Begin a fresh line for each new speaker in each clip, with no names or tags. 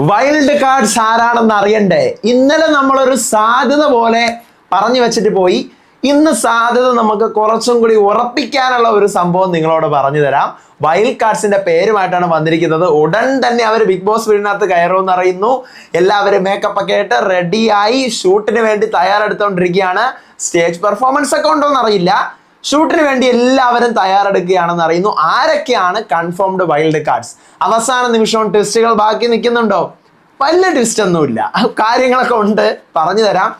Wild cards ആരാണെന്ന് അറിയണ്ടേ? ഇന്നലെ നമ്മളൊരു സാധ്യത പോലെ പറഞ്ഞു വെച്ചിട്ട് പോയി. ഇന്ന് സാധ്യത നമുക്ക് കുറച്ചും കൂടി ഉറപ്പിക്കാനുള്ള ഒരു സംഭവം നിങ്ങളോട് പറഞ്ഞു തരാം. വൈൽഡ് കാർഡ്സിന്റെ പേരുമായിട്ടാണ് വന്നിരിക്കുന്നത്. ഉടൻ തന്നെ അവർ ബിഗ് ബോസ് വീടിനകത്ത് കയറുമെന്ന് അറിയുന്നു. എല്ലാവരും മേക്കപ്പ് ഒക്കെ ആയിട്ട് റെഡിയായി ഷൂട്ടിന് വേണ്ടി തയ്യാറെടുത്തുകൊണ്ടിരിക്കുകയാണ് സ്റ്റേജ് പെർഫോമൻസ് ഒക്കെ ഉണ്ടോ അറിയില്ല. ഷൂട്ടിന് വേണ്ടി എല്ലാവരും തയ്യാറെടുക്കുകയാണെന്ന് അറിയുന്നു. ആരൊക്കെയാണ് കൺഫേംഡ് വൈൽഡ് കാർഡ്സ് അവസാന നിമിഷം ട്വിസ്റ്റുകൾ ബാക്കി നിൽക്കുന്നുണ്ടോ? വലിയ ട്വിസ്റ്റ് ഒന്നുമില്ല. കാര്യങ്ങളൊക്കെ ഉണ്ട്. പറഞ്ഞു തരാം.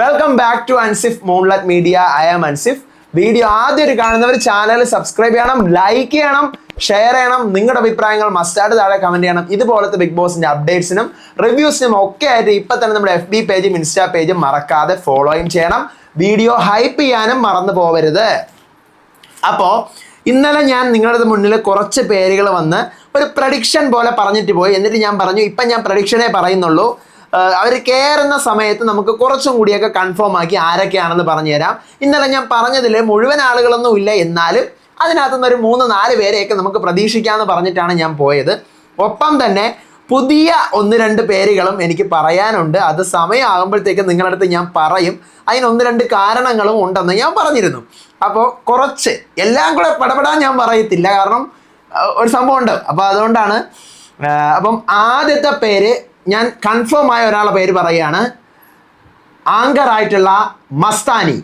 Welcome back to Ansif Moonlight Media I am Ansif video ആദ്യം കാണുന്നവർ ചാനൽ സബ്സ്ക്രൈബ് ചെയ്യണം ലൈക്ക് ചെയ്യണം ഷെയർ ചെയ്യണം. നിങ്ങളുടെ അഭിപ്രായങ്ങൾ മസ്റ്റായിട്ട് താഴെ കമന്റ് ചെയ്യണം. ഇതുപോലത്തെ ബിഗ് ബോസിന്റെ അപ്ഡേറ്റ്സിനും റിവ്യൂസിനും ഒക്കെ ആയിട്ട് ഇപ്പൊ തന്നെ നമ്മുടെ എഫ് ബി പേജും ഇൻസ്റ്റാ പേജും മറക്കാതെ ഫോളോയും ചെയ്യണം. വീഡിയോ ഹൈപ്പ് ചെയ്യാനും മറന്നു പോവരുത്. അപ്പോൾ ഇന്നലെ ഞാൻ നിങ്ങളുടെ മുന്നിൽ കുറച്ച് പേരുകൾ വന്ന് ഒരു പ്രഡിക്ഷൻ പോലെ പറഞ്ഞിട്ട് പോയി. എന്നിട്ട് ഞാൻ പറഞ്ഞു ഇപ്പം ഞാൻ പ്രഡിക്ഷനേ പറയുന്നുള്ളൂ. അവർ കയറുന്ന സമയത്ത് നമുക്ക് കുറച്ചും കൂടിയൊക്കെ കൺഫേം ആക്കി ആരൊക്കെയാണെന്ന് പറഞ്ഞു തരാം. ഇന്നലെ ഞാൻ പറഞ്ഞതിൽ മുഴുവൻ ആളുകളൊന്നും ഇല്ല. എന്നാലും അതിനകത്തുനിന്ന് ഒരു മൂന്ന് നാല് പേരെയൊക്കെ നമുക്ക് പ്രതീക്ഷിക്കാമെന്ന് പറഞ്ഞിട്ടാണ് ഞാൻ പോയത്. ഒപ്പം തന്നെ പുതിയ ഒന്ന് രണ്ട് പേരുകളും എനിക്ക് പറയാനുണ്ട്. അത് സമയമാകുമ്പോഴത്തേക്ക് നിങ്ങളുടെ അടുത്ത് ഞാൻ പറയും. അതിന് ഒന്ന് രണ്ട് കാരണങ്ങളും ഉണ്ടെന്ന് ഞാൻ പറഞ്ഞിരുന്നു. അപ്പോൾ കുറച്ച് എല്ലാം കൂടെ പടപെടാൻ ഞാൻ പറയത്തില്ല. കാരണം ഒരു സംഭവം ഉണ്ട് അപ്പോൾ അതുകൊണ്ടാണ് അപ്പം ആദ്യത്തെ പേര് ഞാൻ കൺഫേം ആയ ഒരാളുടെ പേര് പറയുകയാണ്. ആങ്കർ ആയിട്ടുള്ള മസ്താനി.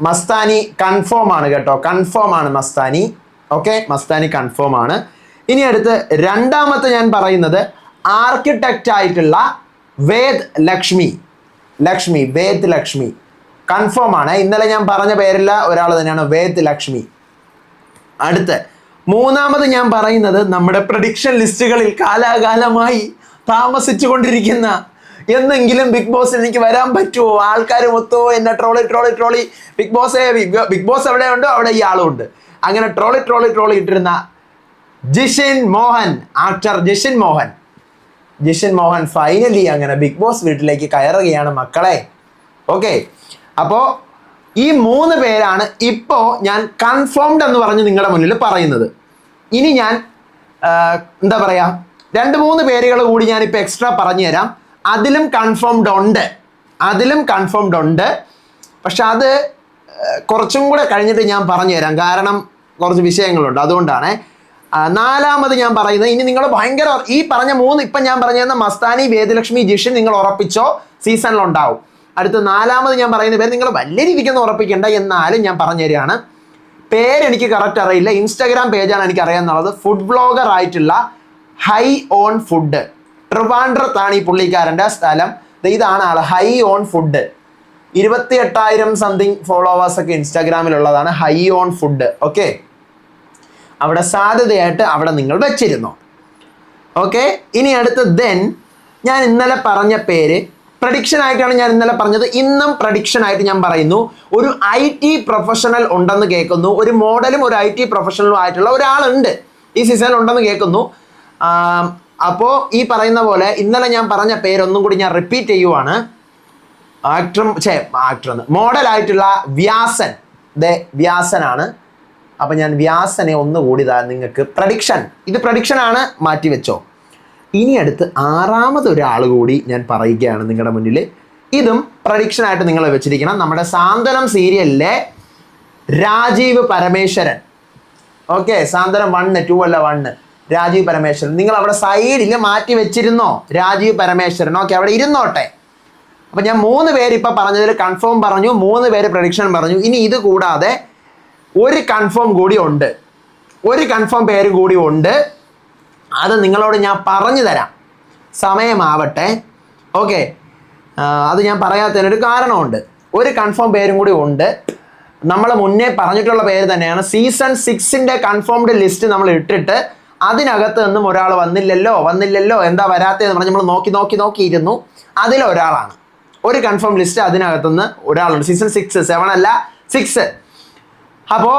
മസ്താനി കൺഫേം ആണ് കേട്ടോ. കൺഫേം ആണ് മസ്താനി. ഓക്കെ മസ്താനി കൺഫേം ആണ്. ഇനി അടുത്ത് രണ്ടാമത്തെ ഞാൻ പറയുന്നത് ആർക്കിടെക്റ്റ് ആയിട്ടുള്ള വേദ് ലക്ഷ്മി. ലക്ഷ്മി വേദ് ലക്ഷ്മി. കൺഫേം ആണ്. ഇന്നലെ ഞാൻ പറഞ്ഞ പേരില്ല ഒരാൾ തന്നെയാണ് വേദ് ലക്ഷ്മി. അടുത്ത് മൂന്നാമത് ഞാൻ പറയുന്നത് നമ്മുടെ പ്രഡിക്ഷൻ ലിസ്റ്റുകളിൽ കാലാകാലമായി താമസിച്ചു കൊണ്ടിരിക്കുന്ന എന്നെങ്കിലും ബിഗ് ബോസ് എനിക്ക് വരാൻ പറ്റുമോ? ആൾക്കാർ മൊത്തമോ എന്നെ ട്രോളി ട്രോളി ട്രോളി ബിഗ് ബോസ് ബിഗ് ബോസ് എവിടെയുണ്ടോ? അവിടെ ഈ ആളും ഉണ്ട്. അങ്ങനെ ട്രോളി ട്രോളി ട്രോളി ഇട്ടിരുന്ന ജിഷിൻ മോഹൻ ആക്ടർ ജിഷിൻ മോഹൻ. ജിഷിൻ മോഹൻ ഫൈനലി അങ്ങനെ ബിഗ് ബോസ് വീട്ടിലേക്ക് കയറുകയാണ് മക്കളെ. ഓക്കെ അപ്പോ ഈ മൂന്ന് പേരാണ് ഇപ്പോ ഞാൻ കൺഫേംഡ് എന്ന് പറഞ്ഞ് നിങ്ങളുടെ മുന്നിൽ പറയുന്നത്. ഇനി ഞാൻ എന്താ പറയാ രണ്ട് മൂന്ന് പേരുകൾ കൂടി ഞാൻ ഞാനിപ്പോൾ എക്സ്ട്രാ പറഞ്ഞു തരാം അതിലും കൺഫേംഡ് ഉണ്ട്. അതിലും കൺഫേംഡ് ഉണ്ട്. പക്ഷെ അത് കുറച്ചും കൂടെ കഴിഞ്ഞിട്ട് ഞാൻ പറഞ്ഞു തരാം കാരണം കുറച്ച് വിഷയങ്ങളുണ്ട്. അതുകൊണ്ടാണ്. നാലാമത് ഞാൻ പറയുന്നത് ഇനി നിങ്ങൾ ഭയങ്കര ഈ പറഞ്ഞ മൂന്ന് ഇപ്പം ഞാൻ പറഞ്ഞു തന്ന മസ്താനി വേദലക്ഷ്മി ജിഷൻ നിങ്ങൾ ഉറപ്പിച്ചോ? സീസണിൽ ഉണ്ടാവും അടുത്ത നാലാമത് ഞാൻ പറയുന്ന പേര് നിങ്ങൾ വലിയ രീതിക്കൊന്നും ഉറപ്പിക്കേണ്ട എന്നാലും ഞാൻ പറഞ്ഞു തരികയാണ്. പേരെനിക്ക് കറക്റ്റ് അറിയില്ല. ഇൻസ്റ്റാഗ്രാം പേജാണ് എനിക്ക് അറിയാമെന്നുള്ളത് ഫുഡ് ബ്ലോഗർ ആയിട്ടുള്ള ഹൈ ഓൺ ഫുഡ് ട്രിവാൻഡ്രത്താണ് ഈ പുള്ളിക്കാരന്റെ സ്ഥലം. ഇതാണ് ആൾ ഹൈ ഓൺ ഫുഡ് ഇരുപത്തി എട്ടായിരം സംതിങ് ഫോളോവേഴ്സ് ഒക്കെ ഇൻസ്റ്റാഗ്രാമിലുള്ളതാണ് ഹൈ ഓൺ ഫുഡ് ഓക്കെ അവിടെ സാധ്യതയായിട്ട് അവിടെ നിങ്ങൾ വെച്ചിരുന്നു. ഓക്കെ ഇനി അടുത്ത ദെൻ ഞാൻ ഇന്നലെ പറഞ്ഞ പേര് പ്രഡിക്ഷൻ ആയിട്ടാണ് ഞാൻ ഇന്നലെ പറഞ്ഞത്. ഇന്നും പ്രഡിക്ഷൻ ആയിട്ട് ഞാൻ പറയുന്നു. ഒരു ഐ ടി പ്രൊഫഷണൽ ഉണ്ടെന്ന് കേൾക്കുന്നു. ഒരു മോഡലും ഒരു ഐ ടി പ്രൊഫഷണലും ആയിട്ടുള്ള ഒരാളുണ്ട്. ഈ സീസണിൽ ഉണ്ടെന്ന് കേൾക്കുന്നു. അപ്പോൾ ഈ പറയുന്ന പോലെ ഇന്നലെ ഞാൻ പറഞ്ഞ പേരൊന്നും കൂടി ഞാൻ റിപ്പീറ്റ് ചെയ്യുവാണ്. ആക്ടറും ഛേ ആക്ടർ മോഡലായിട്ടുള്ള വ്യാസൻ. ദേ വ്യാസനാണ്. അപ്പം ഞാൻ വ്യാസനെ ഒന്നുകൂടി ഇതാ നിങ്ങൾക്ക് പ്രഡിക്ഷൻ ഇത് പ്രഡിക്ഷൻ ആണ് മാറ്റി വെച്ചോ. ഇനി അടുത്ത് ആറാമത് ഒരാൾ കൂടി ഞാൻ പറയുകയാണ് നിങ്ങളുടെ മുന്നിൽ ഇതും പ്രഡിക്ഷൻ ആയിട്ട് നിങ്ങൾ വെച്ചിരിക്കണം. നമ്മുടെ സാന്ത്വനം സീരിയലിലെ Rajeev Parameswaran. Okay Santhwanam one two അല്ല വണ്ണ് രാജീവ് പരമേശ്വരൻ. നിങ്ങൾ അവിടെ സൈഡിൽ മാറ്റി വെച്ചിരുന്നോ? രാജീവ് പരമേശ്വരൻ. ഓക്കെ അവിടെ ഇരുന്നോട്ടെ. അപ്പം ഞാൻ മൂന്ന് പേര് ഇപ്പം പറഞ്ഞതിൽ കൺഫേം പറഞ്ഞു മൂന്ന് പേര് പ്രഡിക്ഷൻ പറഞ്ഞു. ഇനി ഇത് കൂടാതെ ഒരു കൺഫേം കൂടി ഉണ്ട്. ഒരു കൺഫേം പേര് കൂടി ഉണ്ട്. അത് നിങ്ങളോട് ഞാൻ പറഞ്ഞു തരാം. സമയമാവട്ടെ. ഓക്കെ അത് ഞാൻ പറയാത്തതിനൊരു കാരണമുണ്ട്. ഒരു കൺഫേം പേരും കൂടി ഉണ്ട്. നമ്മൾ മുന്നേ പറഞ്ഞിട്ടുള്ള പേര് തന്നെയാണ് സീസൺ സിക്സിന്റെ കൺഫേംഡ് ലിസ്റ്റ് നമ്മൾ ഇട്ടിട്ട് അതിനകത്ത് നിന്നും ഒരാൾ വന്നില്ലല്ലോ വന്നില്ലല്ലോ എന്താ വരാത്തതെന്ന് പറഞ്ഞ് നമ്മൾ നോക്കി നോക്കി നോക്കിയിരുന്നു. അതിലൊരാളാണ്. ഒരു കൺഫേം ലിസ്റ്റ് അതിനകത്തുനിന്ന് ഒരാളുണ്ട്. സീസൺ സിക്സ് സെവൻ അല്ല സിക്സ് അപ്പോൾ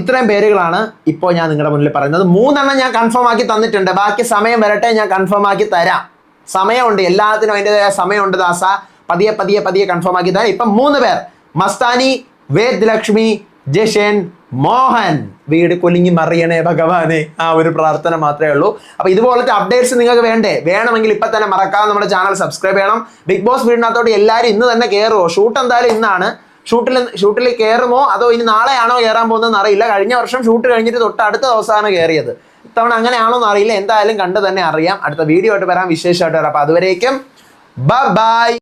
ഇത്രയും പേരുകളാണ് ഇപ്പോൾ ഞാൻ നിങ്ങളുടെ മുന്നിൽ പറയുന്നത്. മൂന്നെണ്ണം ഞാൻ കൺഫേം ആക്കി തന്നിട്ടുണ്ട്. ബാക്കി സമയം വരട്ടെ ഞാൻ കൺഫേം ആക്കി തരാം. സമയമുണ്ട് എല്ലാത്തിനും അതിന്റെതായ സമയമുണ്ട് ദാസ. പതിയെ പതിയെ പതിയെ കൺഫേം ആക്കി തരാം. ഇപ്പം മൂന്ന് പേർ. മസ്താനി വേദ് ലക്ഷ്മി ജഷൻ മോഹൻ. വീട് കൊലിങ്ങി മറിയണേ ഭഗവാനെ. ആ ഒരു പ്രാർത്ഥന മാത്രമേ ഉള്ളൂ. അപ്പോൾ ഇതുപോലത്തെ അപ്ഡേറ്റ്സ് നിങ്ങൾക്ക് വേണ്ടേ? വേണമെങ്കിൽ ഇപ്പൊ തന്നെ മറക്കാതെ നമ്മുടെ ചാനൽ സബ്സ്ക്രൈബ് ചെയ്യണം. ബിഗ് ബോസ് വീടിനകത്തോട്ട് എല്ലാവരും ഇന്ന് തന്നെ കയറുമോ ഷൂട്ട് എന്തായാലും ഇന്നാണ്. ഷൂട്ടിൽ ഷൂട്ടിൽ കയറുമോ അതോ ഇനി നാളെയാണോ കയറാൻ പോകുന്നതെന്ന് അറിയില്ല. കഴിഞ്ഞ വർഷം ഷൂട്ട് കഴിഞ്ഞിട്ട് തൊട്ട് അടുത്ത ദിവസമാണ് കയറിയത് ഇത്തവണ അങ്ങനെയാണോ എന്ന് അറിയില്ല. എന്തായാലും കണ്ടു തന്നെ അറിയാം. അടുത്ത വീഡിയോ ആയിട്ട് വരാം. വിശേഷമായിട്ട് വരാം. അപ്പൊ അതുവരേക്കും ബൈ